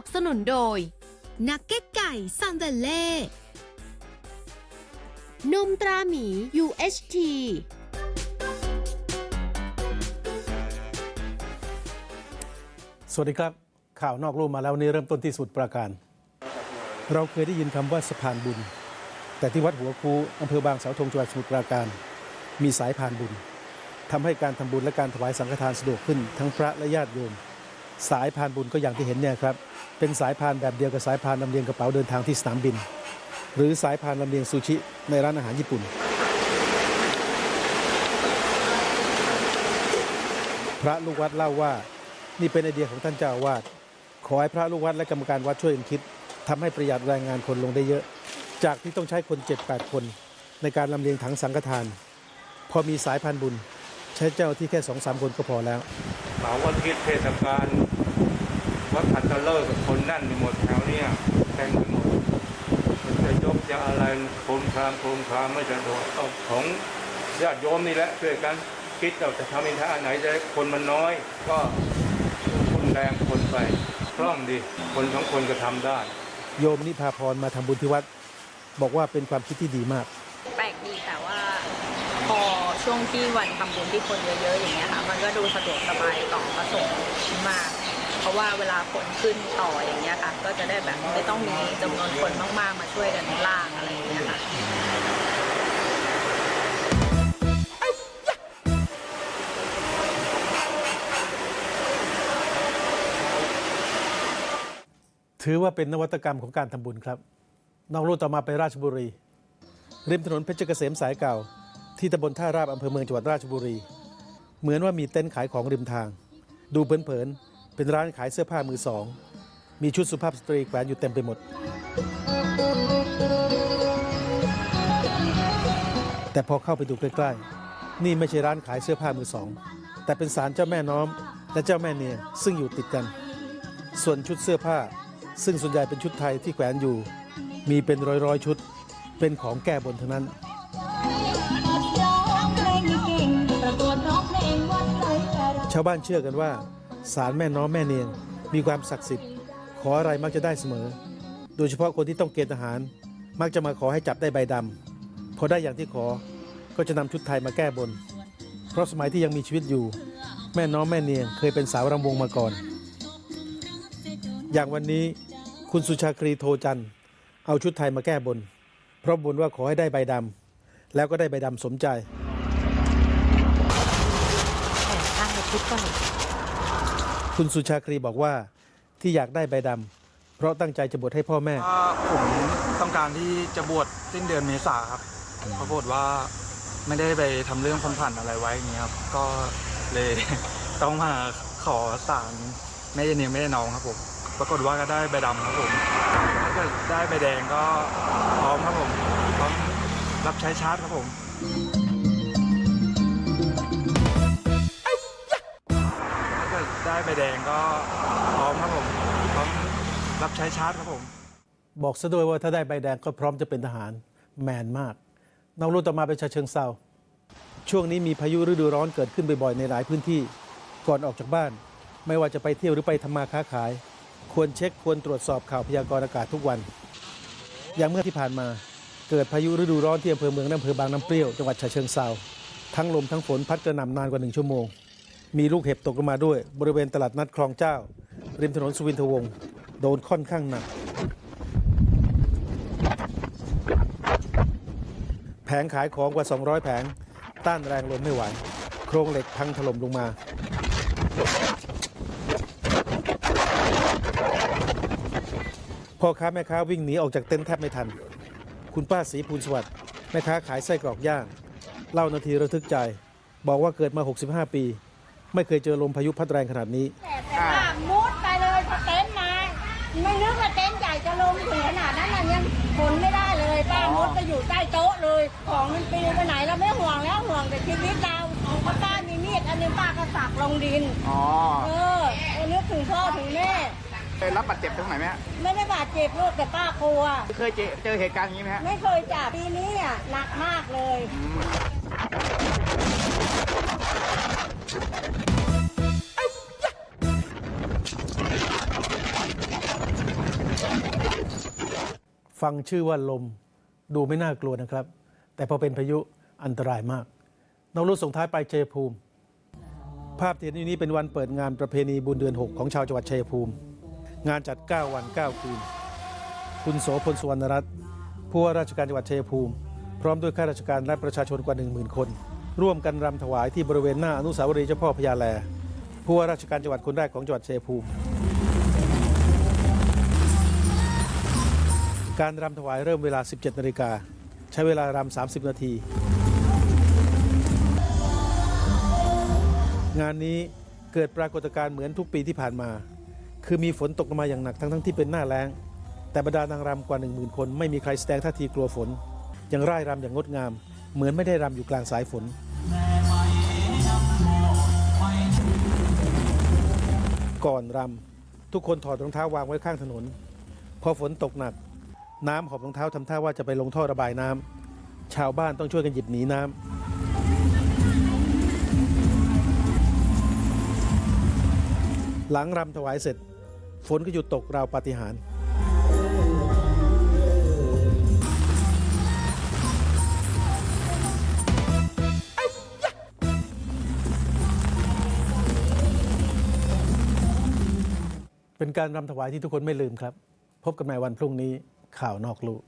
นับสนุนโดย นักเก็ตไก่ซัมเวลเล่นมตราหมี UHT สวัสดีครับ ข่าวนอกรูมาแล้วนี้เริ่มต้นที่สมุทรปราการ เราเคยได้ยินคำว่าสะพานบุญ แต่ที่วัดหัวคูอำเภอบางสาวธงจังหวัดสมุทรปราการ มีสายพานบุญทำให้การทำบุญและการถวายสังฆทานสะดวกขึ้นทั้งพระและญาติโยม สายพานบุญก็อย่างที่เห็นเนี่ยครับเป็นสายพานแบบเดียวกับสายพานลำเลียงกระเป๋าเดินทางที่สนามบิน หรือสายพานลำเลียงซูชิในร้านอาหารญี่ปุ่น พระลูกวัดเล่าว่านี่เป็นไอเดียของท่านเจ้าวาสขอให้พระลูกวัดและกรรมการวัดช่วยกันคิดทำให้ประหยัดแรงงานคนลงได้เยอะ จากที่ต้องใช้คน 7-8 คน ในการลำเลียงถังสังฆทาน พอมีสายพันบุญ ใช้เจ้าที่แค่สองสามคนก็พอแล้ว เสาร์อาทิตย์เทศกาลวัดขัตฤกษ์กับคนนั่นไปหมดแถวเนี้ยเต็มไปหมดจะยกจะอะไรโคมคามโคมคามไม่สะดวกเอาของญาติโยมนี่แหละช่วยกันคิดเราจะทำอินทาอันไหนจะได้คนมันน้อย ก็คุณแรงคนไปคล่องดี คนสองคนก็ทำได้ โยมนิพาพรมาทำบุญที่วัด บอกว่าเป็นความคิดที่ดีมาก แปลกดีแต่ว่าพอ ช่วงที่วันทำบุญที่คนเยอะๆอย่างเงี้ยค่ะ มันก็ดูสะดวกสบายต่อพระสงฆ์มาก เพราะว่าเวลาคนขึ้นต่ออย่างเงี้ยค่ะ ก็จะได้แบบไม่ต้องมีจำนวนคนมากๆมาช่วยกันล่างอะไรอย่างเงี้ยค่ะถือว่าเป็นนวัตกรรมของการทำบุญครับนอกลู่ต่อมาไปราชบุรี ริมถนนเพชรเกษมสายเก่า ที่ตำบลท่าราบอำเภอเมืองจังหวัดราชบุรี เหมือนว่ามีเต็นท์ขายของริมทาง ดูเผินๆเป็นร้านขายเสื้อผ้ามือสอง มีชุดสุภาพสตรีแขวนอยู่เต็มไปหมด แต่พอเข้าไปดูใกล้ๆ นี่ไม่ใช่ร้านขายเสื้อผ้ามือสอง แต่เป็นศาลเจ้าแม่น้อม และเจ้าแม่เนียงซึ่งอยู่ติดกัน ส่วนชุดเสื้อผ้า ซึ่งส่วนใหญ่เป็นชุดไทยที่แขวนอยู่ มีเป็นร้อยๆชุด เป็นของแก้บนทั้งนั้น ชาวบ้านเชื่อกันว่าศาลแม่น้อมแม่เนียงมีความศักดิ์สิทธิ์ ขออะไรมักจะได้เสมอ โดยเฉพาะคนที่ต้องเกณฑ์ทหาร มักจะมาขอให้จับได้ใบดำพอได้อย่างที่ขอก็จะนำชุดไทยมาแก้บน เพราะสมัยที่ยังมีชีวิตอยู่ แม่น้อมแม่เนียงเคยเป็นสาวรำวงมาก่อน อย่างวันนี้คุณสุชาครีโทจันทร์เอาชุดไทยมาแก้บน เพราะบนว่าขอให้ได้ใบดำแล้วก็ได้ใบดำสมใจ คุณสุชาครีบอกว่าที่อยากได้ใบดำเพราะตั้งใจจะบวชให้พ่อแม่ว่าผมต้องการที่จะบวชสิ้นเดือนเมษาครับปรากฏว่าไม่ได้ไปทำเรื่องคนผ่านอะไรไว้อย่างเงี้ยครับ ก็เลย ต้องมาขอสารแม่ยายเนียงแม่ยายน้องครับผม ปรากฏว่าก็ได้ใบดำครับผมถ้าเกิดได้ใบแดงก็พร้อมครับผมพร้อมรับใช้ชาติครับผม ได้ใบแดงก็พร้อมครับผมพร้อมรับใช้ชาติครับผม บอกซะด้วยว่าถ้าได้ใบแดงก็พร้อมจะเป็นทหารแมนมากน้อกรู้ต่อมาไปนชาเชิงเซาช่วงนี้มีพายุฤดูร้อนเกิดขึ้นบ่อยๆในหลายพื้นที่ ก่อนออกจากบ้าน ไม่ว่าจะไปเที่ยวหรือไปทำมาค้าขาย ควรเช็คควรตรวจสอบข่าวพยากรณ์อากาศทุกวัน อย่างเมื่อที่ผ่านมาเกิดพายุฤดูร้อนที่อำเภอเมืองและอำเภอบางน้ำเปรี้ยวจังหวัดฉะเชิงเซาทั้งลมทั้งฝนพัดกระหน่ำนานกว่าหนึ่งชั่วโมง มีลูกเห็บตกลงมาด้วย บริเวณตลาดนัดคลองเจ้า ริมถนนสุวินทวงศ์โดนค่อนข้างหนัก แผงขายของกว่า 200 แผง ต้านแรงลมไม่ไหว โครงเหล็กพังถล่มลงมา พ่อค้าแม่ค้าวิ่งหนีออกจากเต็นท์แทบไม่ทัน คุณป้าศรีภูลสวัสดิ์แม่ค้าขายไส้กรอกย่าง เล่านาทีระทึกใจ บอกว่าเกิดมา 65 ปี ไม่เคยเจอลมพายุพัดแรงขนาดนี้ แต่ว่ามุดไปเลยพอเต็นท์มา ไม่นึกว่าเต็นท์ใหญ่จะลงถึงขนาดนั้นน่ะยังขนไม่ได้เลยป้ามุดไปอยู่ใต้โต๊ะเลย ของมันปลิวไปไหนเราไม่ห่วงแล้วห่วงแต่ชีวิตเราเพราะป้ามีมีดอันนึงป้าก็สักลงดิน อ๋อเออเออนึกถึงพ่อถึงแม่ เคยรับบาดเจ็บตรงไหนไหมฮะไม่ได้บาดเจ็บลูกแต่ป้ากลัว เคยเจอเจอเหตุการณ์อย่างนี้ไหมฮะไม่เคยจับปีนี้อะหนักมากเลยเฟังชื่อว่าลมดูไม่น่ากลัวนะครับ แต่พอเป็นพายุอันตรายมากนอกรู้ส่งท้ายไปชัยภูมิ ภาพที่เห็นอยู่นี้เป็นวันเปิดงานประเพณีบุญเดือน 6 ของชาวจังหวัดชัยภูมิ งานจัด 9 วัน 9 คืน คุณโสพลสุวรรณรัตน์ผู้ว่าราชการจังหวัดชัยภูมิ พร้อมด้วยข้าราชการและประชาชนกว่า 10,000 คน ร่วมกันรำถวายที่บริเวณหน้าอนุสาวรีย์เจ้าพ่อพญาแลผู้ว่าราชการจังหวัดคนแรกของจังหวัดชัยภูมิ การรำถวายเริ่มเวลา 17นาฬิกาใช้เวลารำ30 นาที งานนี้เกิดปรากฏการณ์เหมือนทุกปีที่ผ่านมา คือมีฝนตกลงมาอย่างหนักทั้งทั้งที่เป็นหน้าแล้ง แต่บรรดานางรำกว่า 10,000 คนไม่มีใครแสดงท่าทีกลัวฝน ยังร่ายรำอย่างงดงาม เหมือนไม่ได้รำอยู่กลางสายฝนก่อนรำทุกคนถอดรองเท้าวางไว้ข้างถนน พอฝนตกหนัก น้ำหอบรองเท้าทำท่าว่าจะไปลงท่อระบายน้ำชาวบ้านต้องช่วยกันหยิบหนีน้ำหลังรำถวายเสร็จ ฝนก็หยุดตกราวปาฏิหาริย์เป็นการรำถวายที่ทุกคนไม่ลืมครับ พบกันใหม่วันพรุ่งนี้ ข่าวนอกลู่